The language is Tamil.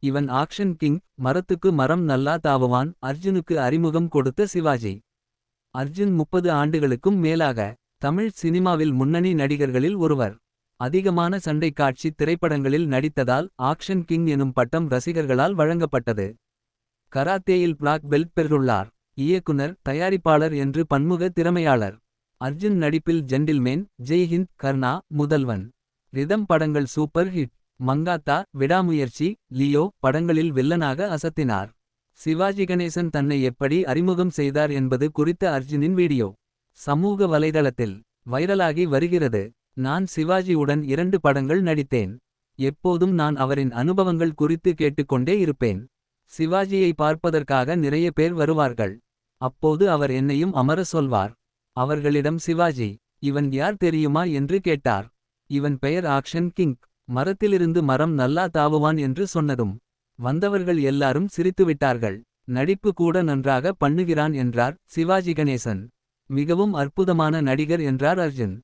இவன் ஆக்ஷன் கிங் மரத்துக்கு மரம் நல்லா தாவுவான் அர்ஜுனுக்கு அறிமுகம் கொடுத்த சிவாஜி. அர்ஜுன் முப்பது ஆண்டுகளுக்கும் மேலாக தமிழ் சினிமாவில் முன்னணி நடிகர்களில் ஒருவர். அதிகமான சண்டை காட்சி திரைப்படங்களில் நடித்ததால் ஆக்ஷன் கிங் எனும் பட்டம் ரசிகர்களால் வழங்கப்பட்டது. கராத்தேயில் பிளாக் பெல்ட் பெற்றுள்ளார். இயக்குனர் தயாரிப்பாளர் என்று பன்முக திறமையாளர். அர்ஜுன் நடிப்பில் ஜென்டில்மேன் ஜெய்ஹிந்த் கர்ணா முதல்வன். ரிதம் படங்கள் super hit. Mankatha Vidaamuyarchi Leo படங்களில் வில்லனாக அசத்தினார். சிவாஜி கணேசன் தன்னை எப்படி அறிமுகம் செய்தார் என்பது குறித்த அர்ஜுனின் வீடியோ. சமூக வலைதளத்தில் வைரலாகி வருகிறது. நான் சிவாஜியுடன் இரண்டு படங்கள் நடித்தேன். எப்போதும் நான் அவரின் அனுபவங்கள் குறித்து கேட்டுக்கொண்டே இருப்பேன். சிவாஜியை பார்ப்பதற்காக நிறைய பேர் வருவார்கள். அப்போது அவர் என்னையும் அமர சொல்வார். அவர்களிடம் சிவாஜி இவன் யார் தெரியுமா? என்று கேட்டார். இவன் பெயர் ஆக்ஷன் கிங். மரத்திலிருந்து மரம் நல்லா தாவுவான் என்று சொன்னதும் வந்தவர்கள் எல்லாரும் சிரித்துவிட்டார்கள். நடிப்பு கூட நன்றாக பண்ணுகிறான் என்றார் சிவாஜி கணேசன். மிகவும் அற்புதமான நடிகர் என்றார் அர்ஜுன்.